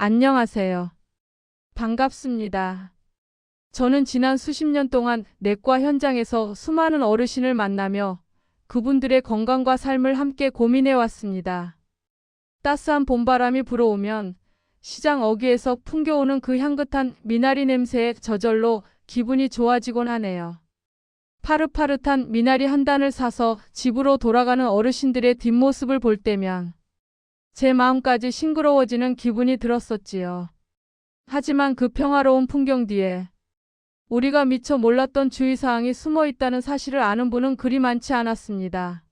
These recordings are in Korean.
안녕하세요. 반갑습니다. 저는 지난 수십 년 동안 내과 현장에서 수많은 어르신을 만나며 그분들의 건강과 삶을 함께 고민해 왔습니다. 따스한 봄바람이 불어오면 시장 어귀에서 풍겨오는 그 향긋한 미나리 냄새에 저절로 기분이 좋아지곤 하네요. 파릇파릇한 미나리 한 단을 사서 집으로 돌아가는 어르신들의 뒷모습을 볼 때면 제 마음까지 싱그러워지는 기분이 들었었지요. 하지만 그 평화로운 풍경 뒤에 우리가 미처 몰랐던 주의사항이 숨어 있다는 사실을 아는 분은 그리 많지 않았습니다.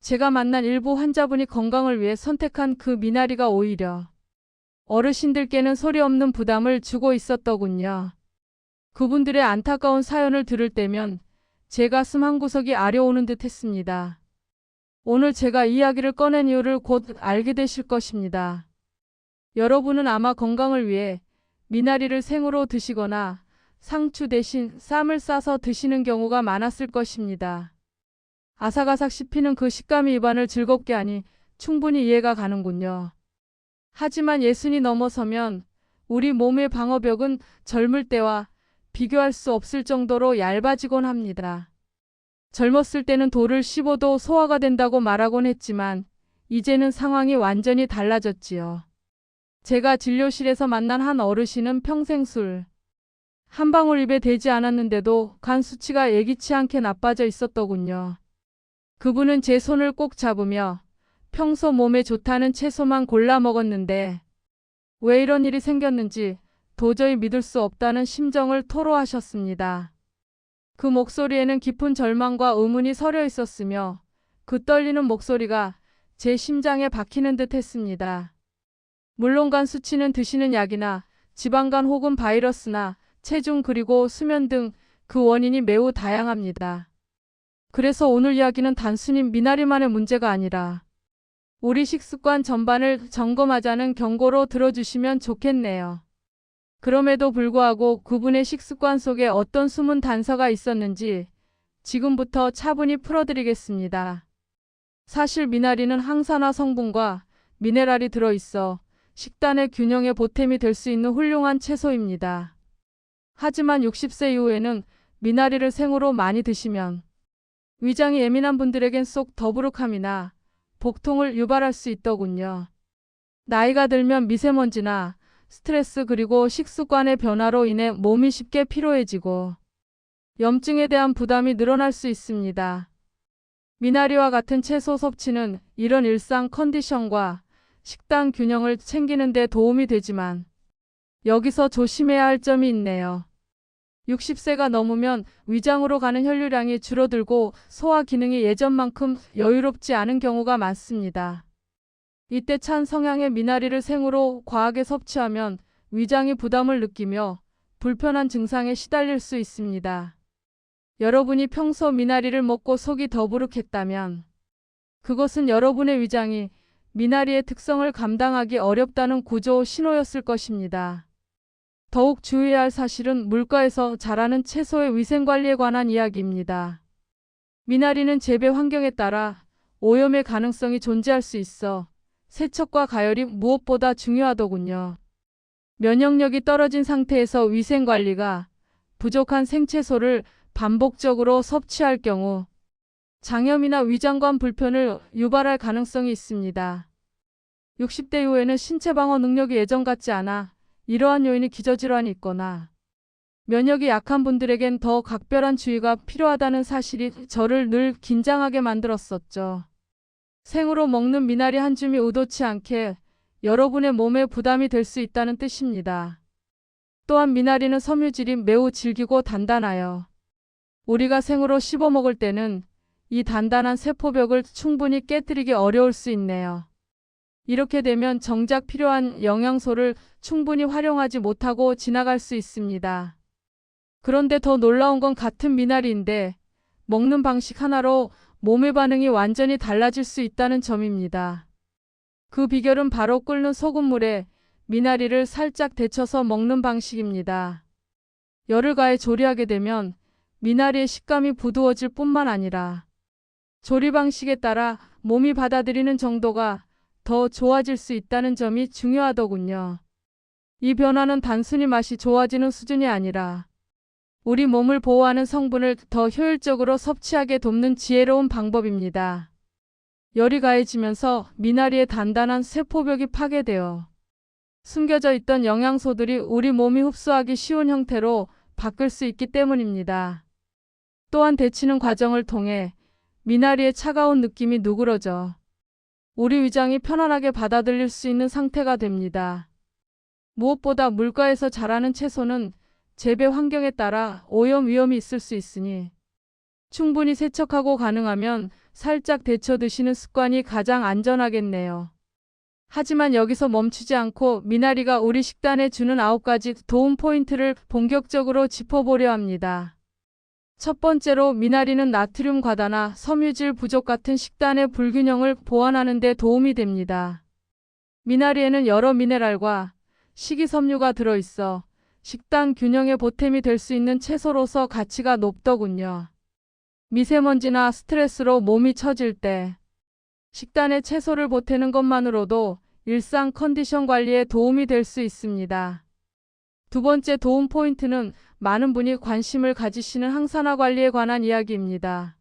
제가 만난 일부 환자분이 건강을 위해 선택한 그 미나리가 오히려 어르신들께는 소리 없는 부담을 주고 있었더군요. 그분들의 안타까운 사연을 들을 때면 제 가슴 한 구석이 아려오는 듯 했습니다. 오늘 제가 이야기를 꺼낸 이유를 곧 알게 되실 것입니다. 여러분은 아마 건강을 위해 미나리를 생으로 드시거나 상추 대신 쌈을 싸서 드시는 경우가 많았을 것입니다. 아삭아삭 씹히는 그 식감이 입안을 즐겁게 하니 충분히 이해가 가는군요. 하지만 예순이 넘어서면 우리 몸의 방어벽은 젊을 때와 비교할 수 없을 정도로 얇아지곤 합니다. 젊었을 때는 돌을 씹어도 소화가 된다고 말하곤 했지만 이제는 상황이 완전히 달라졌지요. 제가 진료실에서 만난 한 어르신은 평생 술, 한 방울 입에 대지 않았는데도 간 수치가 예기치 않게 나빠져 있었더군요. 그분은 제 손을 꼭 잡으며 평소 몸에 좋다는 채소만 골라 먹었는데 왜 이런 일이 생겼는지 도저히 믿을 수 없다는 심정을 토로하셨습니다. 그 목소리에는 깊은 절망과 의문이 서려 있었으며 그 떨리는 목소리가 제 심장에 박히는 듯 했습니다. 물론 간 수치는 드시는 약이나 지방간 혹은 바이러스나 체중 그리고 수면 등 그 원인이 매우 다양합니다. 그래서 오늘 이야기는 단순히 미나리만의 문제가 아니라 우리 식습관 전반을 점검하자는 경고로 들어주시면 좋겠네요. 그럼에도 불구하고 그분의 식습관 속에 어떤 숨은 단서가 있었는지 지금부터 차분히 풀어드리겠습니다. 사실 미나리는 항산화 성분과 미네랄이 들어있어 식단의 균형에 보탬이 될 수 있는 훌륭한 채소입니다. 하지만 60세 이후에는 미나리를 생으로 많이 드시면 위장이 예민한 분들에겐 속 더부룩함이나 복통을 유발할 수 있더군요. 나이가 들면 미세먼지나 스트레스 그리고 식습관의 변화로 인해 몸이 쉽게 피로해지고 염증에 대한 부담이 늘어날 수 있습니다. 미나리와 같은 채소 섭취는 이런 일상 컨디션과 식단 균형을 챙기는 데 도움이 되지만 여기서 조심해야 할 점이 있네요. 60세가 넘으면 위장으로 가는 혈류량이 줄어들고 소화 기능이 예전만큼 여유롭지 않은 경우가 많습니다. 이때 찬 성향의 미나리를 생으로 과하게 섭취하면 위장이 부담을 느끼며 불편한 증상에 시달릴 수 있습니다. 여러분이 평소 미나리를 먹고 속이 더부룩했다면 그것은 여러분의 위장이 미나리의 특성을 감당하기 어렵다는 구조 신호였을 것입니다. 더욱 주의해야 할 사실은 물가에서 자라는 채소의 위생관리에 관한 이야기입니다. 미나리는 재배 환경에 따라 오염의 가능성이 존재할 수 있어 세척과 가열이 무엇보다 중요하더군요. 면역력이 떨어진 상태에서 위생관리가 부족한 생채소를 반복적으로 섭취할 경우 장염이나 위장관 불편을 유발할 가능성이 있습니다. 60대 이후에는 신체 방어 능력이 예전 같지 않아 이러한 요인이 기저질환이 있거나 면역이 약한 분들에겐 더 각별한 주의가 필요하다는 사실이 저를 늘 긴장하게 만들었었죠. 생으로 먹는 미나리 한 줌이 의도치 않게 여러분의 몸에 부담이 될 수 있다는 뜻입니다. 또한 미나리는 섬유질이 매우 질기고 단단하여 우리가 생으로 씹어 먹을 때는 이 단단한 세포벽을 충분히 깨뜨리기 어려울 수 있네요. 이렇게 되면 정작 필요한 영양소를 충분히 활용하지 못하고 지나갈 수 있습니다. 그런데 더 놀라운 건 같은 미나리인데 먹는 방식 하나로 몸의 반응이 완전히 달라질 수 있다는 점입니다. 그 비결은 바로 끓는 소금물에 미나리를 살짝 데쳐서 먹는 방식입니다. 열을 가해 조리하게 되면 미나리의 식감이 부드워질 뿐만 아니라 조리 방식에 따라 몸이 받아들이는 정도가 더 좋아질 수 있다는 점이 중요하더군요. 이 변화는 단순히 맛이 좋아지는 수준이 아니라 우리 몸을 보호하는 성분을 더 효율적으로 섭취하게 돕는 지혜로운 방법입니다. 열이 가해지면서 미나리의 단단한 세포벽이 파괴되어 숨겨져 있던 영양소들이 우리 몸이 흡수하기 쉬운 형태로 바꿀 수 있기 때문입니다. 또한 데치는 과정을 통해 미나리의 차가운 느낌이 누그러져 우리 위장이 편안하게 받아들일 수 있는 상태가 됩니다. 무엇보다 물가에서 자라는 채소는 재배 환경에 따라 오염 위험이 있을 수 있으니 충분히 세척하고 가능하면 살짝 데쳐 드시는 습관이 가장 안전하겠네요. 하지만 여기서 멈추지 않고 미나리가 우리 식단에 주는 아홉 가지 도움 포인트를 본격적으로 짚어보려 합니다. 첫 번째로 미나리는 나트륨 과다나 섬유질 부족 같은 식단의 불균형을 보완하는 데 도움이 됩니다. 미나리에는 여러 미네랄과 식이섬유가 들어있어 식단 균형의 보탬이 될 수 있는 채소로서 가치가 높더군요. 미세먼지나 스트레스로 몸이 처질 때 식단에 채소를 보태는 것만으로도 일상 컨디션 관리에 도움이 될 수 있습니다. 두 번째 도움 포인트는 많은 분이 관심을 가지시는 항산화 관리에 관한 이야기입니다.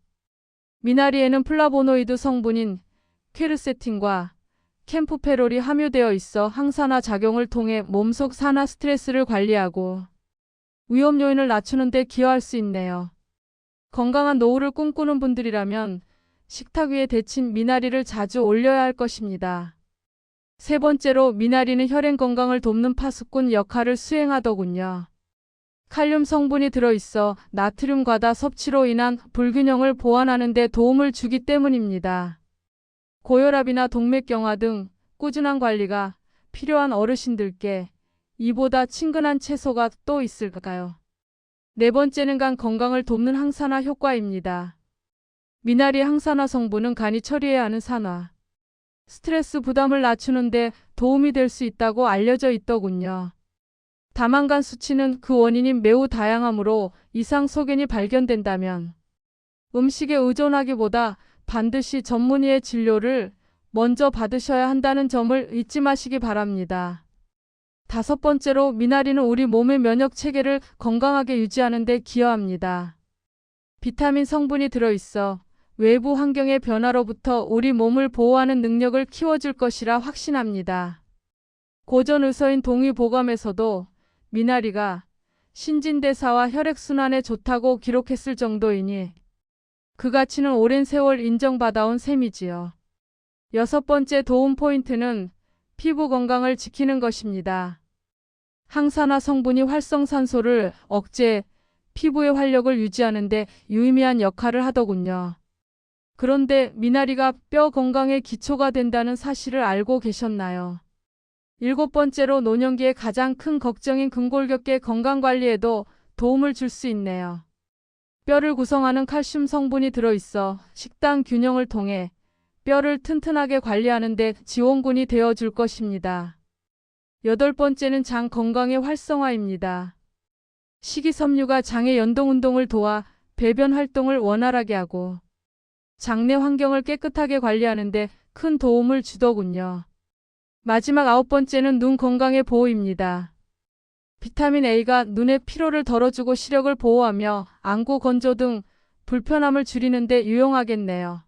미나리에는 플라보노이드 성분인 퀘르세틴과 캠프페롤이 함유되어 있어 항산화 작용을 통해 몸속 산화 스트레스를 관리하고 위험 요인을 낮추는 데 기여할 수 있네요. 건강한 노후를 꿈꾸는 분들이라면 식탁 위에 데친 미나리를 자주 올려야 할 것입니다. 세 번째로 미나리는 혈행 건강을 돕는 파수꾼 역할을 수행하더군요. 칼륨 성분이 들어있어 나트륨 과다 섭취로 인한 불균형을 보완하는 데 도움을 주기 때문입니다. 고혈압이나 동맥경화 등 꾸준한 관리가 필요한 어르신들께 이보다 친근한 채소가 또 있을까요? 네 번째는 간 건강을 돕는 항산화 효과입니다. 미나리 항산화 성분은 간이 처리해야 하는 산화, 스트레스 부담을 낮추는데 도움이 될 수 있다고 알려져 있더군요. 다만 간 수치는 그 원인이 매우 다양하므로 이상 소견이 발견된다면 음식에 의존하기보다 반드시 전문의의 진료를 먼저 받으셔야 한다는 점을 잊지 마시기 바랍니다. 다섯 번째로 미나리는 우리 몸의 면역 체계를 건강하게 유지하는 데 기여합니다. 비타민 성분이 들어있어 외부 환경의 변화로부터 우리 몸을 보호하는 능력을 키워줄 것이라 확신합니다. 고전 의서인 동의보감에서도 미나리가 신진대사와 혈액순환에 좋다고 기록했을 정도이니 그 가치는 오랜 세월 인정받아온 셈이지요. 여섯 번째 도움 포인트는 피부 건강을 지키는 것입니다. 항산화 성분이 활성산소를 억제, 피부의 활력을 유지하는 데 유의미한 역할을 하더군요. 그런데 미나리가 뼈 건강의 기초가 된다는 사실을 알고 계셨나요? 일곱 번째로 노년기의 가장 큰 걱정인 근골격계 건강 관리에도 도움을 줄 수 있네요. 뼈를 구성하는 칼슘 성분이 들어있어 식단 균형을 통해 뼈를 튼튼하게 관리하는 데 지원군이 되어 줄 것입니다. 여덟 번째는 장 건강의 활성화입니다. 식이섬유가 장의 연동 운동을 도와 배변 활동을 원활하게 하고 장내 환경을 깨끗하게 관리하는 데 큰 도움을 주더군요. 마지막 아홉 번째는 눈 건강의 보호입니다. 비타민 A가 눈의 피로를 덜어주고 시력을 보호하며 안구 건조 등 불편함을 줄이는 데 유용하겠네요.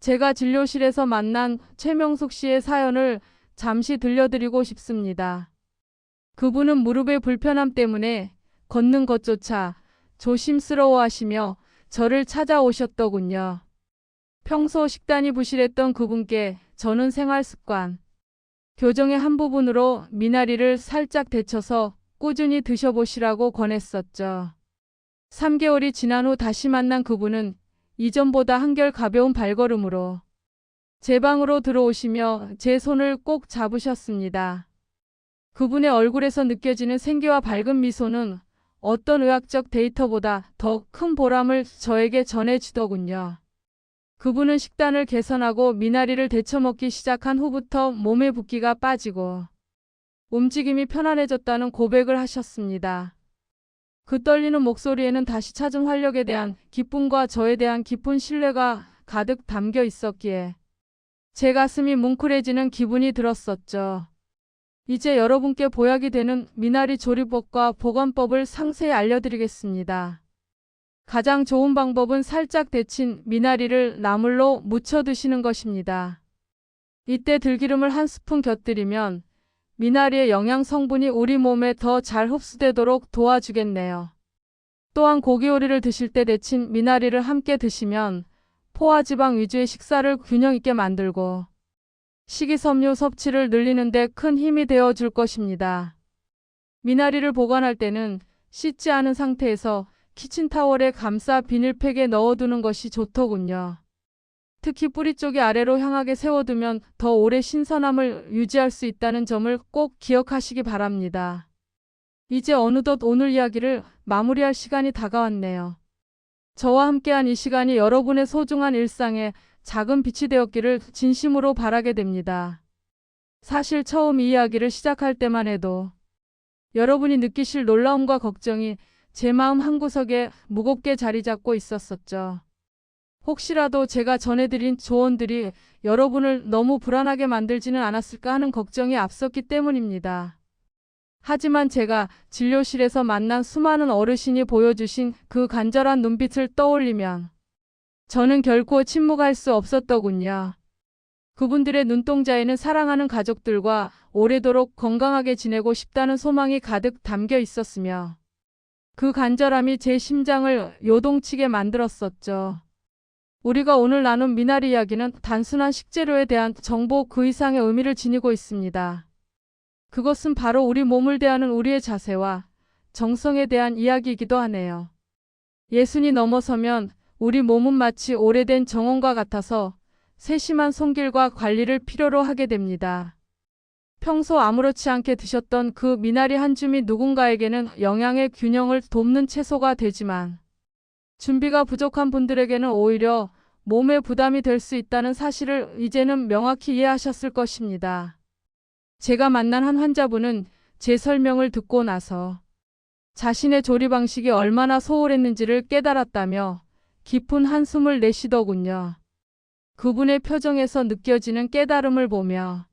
제가 진료실에서 만난 최명숙 씨의 사연을 잠시 들려드리고 싶습니다. 그분은 무릎의 불편함 때문에 걷는 것조차 조심스러워 하시며 저를 찾아오셨더군요. 평소 식단이 부실했던 그분께 저는 생활 습관, 교정의 한 부분으로 미나리를 살짝 데쳐서 꾸준히 드셔보시라고 권했었죠. 3개월이 지난 후 다시 만난 그분은 이전보다 한결 가벼운 발걸음으로 제 방으로 들어오시며 제 손을 꼭 잡으셨습니다. 그분의 얼굴에서 느껴지는 생기와 밝은 미소는 어떤 의학적 데이터보다 더 큰 보람을 저에게 전해주더군요. 그분은 식단을 개선하고 미나리를 데쳐 먹기 시작한 후부터 몸의 붓기가 빠지고 움직임이 편안해졌다는 고백을 하셨습니다. 그 떨리는 목소리에는 다시 찾은 활력에 대한 기쁨과 저에 대한 깊은 신뢰가 가득 담겨 있었기에 제 가슴이 뭉클해지는 기분이 들었었죠. 이제 여러분께 보약이 되는 미나리 조리법과 보관법을 상세히 알려드리겠습니다. 가장 좋은 방법은 살짝 데친 미나리를 나물로 무쳐 드시는 것입니다. 이때 들기름을 한 스푼 곁들이면 미나리의 영양 성분이 우리 몸에 더 잘 흡수되도록 도와주겠네요. 또한 고기 요리를 드실 때 데친 미나리를 함께 드시면 포화지방 위주의 식사를 균형 있게 만들고 식이섬유 섭취를 늘리는 데 큰 힘이 되어 줄 것입니다. 미나리를 보관할 때는 씻지 않은 상태에서 키친타월에 감싸 비닐팩에 넣어두는 것이 좋더군요. 특히 뿌리 쪽이 아래로 향하게 세워두면 더 오래 신선함을 유지할 수 있다는 점을 꼭 기억하시기 바랍니다. 이제 어느덧 오늘 이야기를 마무리할 시간이 다가왔네요. 저와 함께한 이 시간이 여러분의 소중한 일상에 작은 빛이 되었기를 진심으로 바라게 됩니다. 사실 처음 이 이야기를 시작할 때만 해도 여러분이 느끼실 놀라움과 걱정이 제 마음 한구석에 무겁게 자리 잡고 있었었죠. 혹시라도 제가 전해드린 조언들이 여러분을 너무 불안하게 만들지는 않았을까 하는 걱정이 앞섰기 때문입니다. 하지만 제가 진료실에서 만난 수많은 어르신이 보여주신 그 간절한 눈빛을 떠올리면 저는 결코 침묵할 수 없었더군요. 그분들의 눈동자에는 사랑하는 가족들과 오래도록 건강하게 지내고 싶다는 소망이 가득 담겨 있었으며 그 간절함이 제 심장을 요동치게 만들었었죠. 우리가 오늘 나눈 미나리 이야기는 단순한 식재료에 대한 정보 그 이상의 의미를 지니고 있습니다. 그것은 바로 우리 몸을 대하는 우리의 자세와 정성에 대한 이야기이기도 하네요. 예순이 넘어서면 우리 몸은 마치 오래된 정원과 같아서 세심한 손길과 관리를 필요로 하게 됩니다. 평소 아무렇지 않게 드셨던 그 미나리 한 줌이 누군가에게는 영양의 균형을 돕는 채소가 되지만 준비가 부족한 분들에게는 오히려 몸에 부담이 될 수 있다는 사실을 이제는 명확히 이해하셨을 것입니다. 제가 만난 한 환자분은 제 설명을 듣고 나서 자신의 조리 방식이 얼마나 소홀했는지를 깨달았다며 깊은 한숨을 내쉬더군요. 그분의 표정에서 느껴지는 깨달음을 보며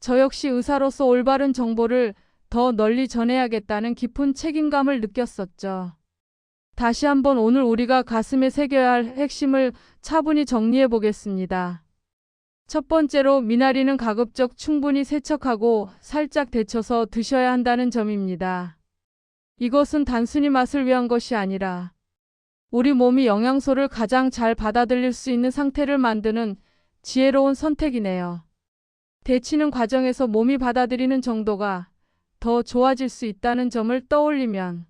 저 역시 의사로서 올바른 정보를 더 널리 전해야겠다는 깊은 책임감을 느꼈었죠. 다시 한번 오늘 우리가 가슴에 새겨야 할 핵심을 차분히 정리해 보겠습니다. 첫 번째로 미나리는 가급적 충분히 세척하고 살짝 데쳐서 드셔야 한다는 점입니다. 이것은 단순히 맛을 위한 것이 아니라 우리 몸이 영양소를 가장 잘 받아들일 수 있는 상태를 만드는 지혜로운 선택이네요. 데치는 과정에서 몸이 받아들이는 정도가 더 좋아질 수 있다는 점을 떠올리면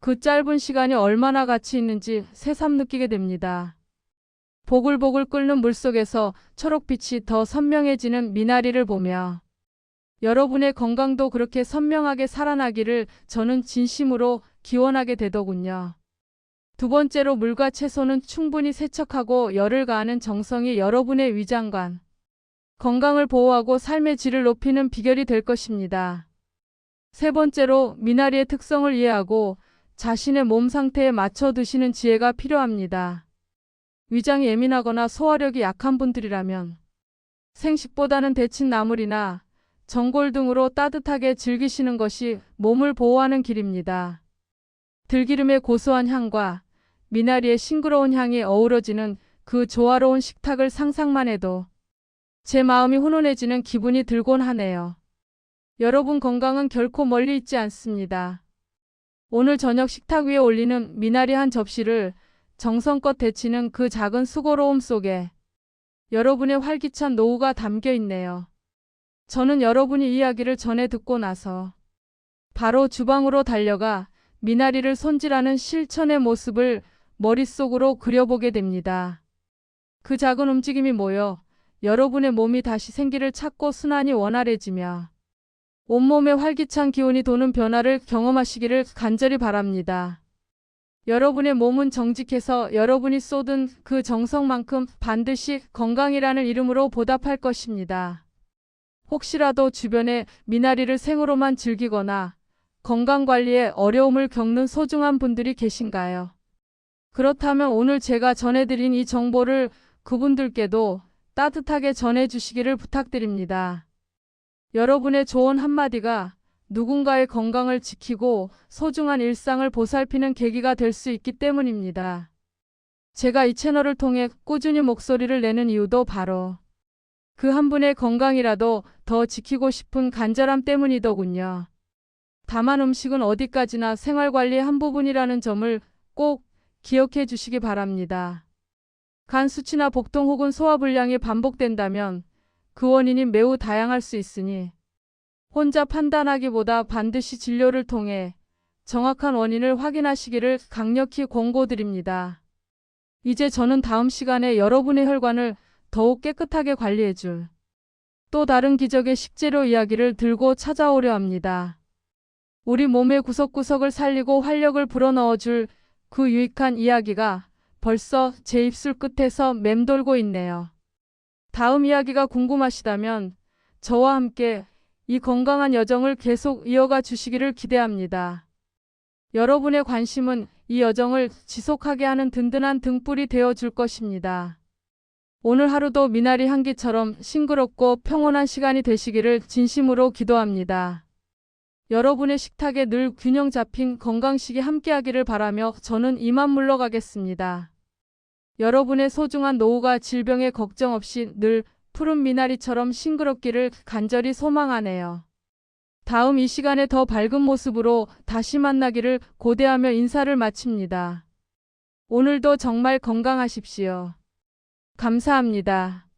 그 짧은 시간이 얼마나 가치 있는지 새삼 느끼게 됩니다. 보글보글 끓는 물 속에서 초록빛이 더 선명해지는 미나리를 보며 여러분의 건강도 그렇게 선명하게 살아나기를 저는 진심으로 기원하게 되더군요. 두 번째로 물과 채소는 충분히 세척하고 열을 가하는 정성이 여러분의 위장관, 건강을 보호하고 삶의 질을 높이는 비결이 될 것입니다. 세 번째로 미나리의 특성을 이해하고 자신의 몸 상태에 맞춰 드시는 지혜가 필요합니다. 위장이 예민하거나 소화력이 약한 분들이라면 생식보다는 데친 나물이나 전골 등으로 따뜻하게 즐기시는 것이 몸을 보호하는 길입니다. 들기름의 고소한 향과 미나리의 싱그러운 향이 어우러지는 그 조화로운 식탁을 상상만 해도 제 마음이 훈훈해지는 기분이 들곤 하네요. 여러분 건강은 결코 멀리 있지 않습니다. 오늘 저녁 식탁 위에 올리는 미나리 한 접시를 정성껏 데치는 그 작은 수고로움 속에 여러분의 활기찬 노후가 담겨 있네요. 저는 여러분이 이야기를 전해 듣고 나서 바로 주방으로 달려가 미나리를 손질하는 실천의 모습을 머릿속으로 그려보게 됩니다. 그 작은 움직임이 모여 여러분의 몸이 다시 생기를 찾고 순환이 원활해지며 온몸에 활기찬 기운이 도는 변화를 경험하시기를 간절히 바랍니다. 여러분의 몸은 정직해서 여러분이 쏟은 그 정성만큼 반드시 건강이라는 이름으로 보답할 것입니다. 혹시라도 주변에 미나리를 생으로만 즐기거나 건강관리에 어려움을 겪는 소중한 분들이 계신가요? 그렇다면 오늘 제가 전해드린 이 정보를 그분들께도 따뜻하게 전해주시기를 부탁드립니다. 여러분의 조언 한마디가 누군가의 건강을 지키고 소중한 일상을 보살피는 계기가 될 수 있기 때문입니다. 제가 이 채널을 통해 꾸준히 목소리를 내는 이유도 바로 그 한 분의 건강이라도 더 지키고 싶은 간절함 때문이더군요. 다만 음식은 어디까지나 생활관리의 한 부분이라는 점을 꼭 기억해 주시기 바랍니다. 간 수치나 복통 혹은 소화불량이 반복된다면 그 원인이 매우 다양할 수 있으니 혼자 판단하기보다 반드시 진료를 통해 정확한 원인을 확인하시기를 강력히 권고드립니다. 이제 저는 다음 시간에 여러분의 혈관을 더욱 깨끗하게 관리해줄 또 다른 기적의 식재료 이야기를 들고 찾아오려 합니다. 우리 몸의 구석구석을 살리고 활력을 불어넣어줄 그 유익한 이야기가 벌써 제 입술 끝에서 맴돌고 있네요. 다음 이야기가 궁금하시다면 저와 함께 이 건강한 여정을 계속 이어가 주시기를 기대합니다. 여러분의 관심은 이 여정을 지속하게 하는 든든한 등불이 되어 줄 것입니다. 오늘 하루도 미나리 향기처럼 싱그럽고 평온한 시간이 되시기를 진심으로 기도합니다. 여러분의 식탁에 늘 균형 잡힌 건강식이 함께하기를 바라며 저는 이만 물러가겠습니다. 여러분의 소중한 노후가 질병에 걱정 없이 늘 푸른 미나리처럼 싱그럽기를 간절히 소망하네요. 다음 이 시간에 더 밝은 모습으로 다시 만나기를 고대하며 인사를 마칩니다. 오늘도 정말 건강하십시오. 감사합니다.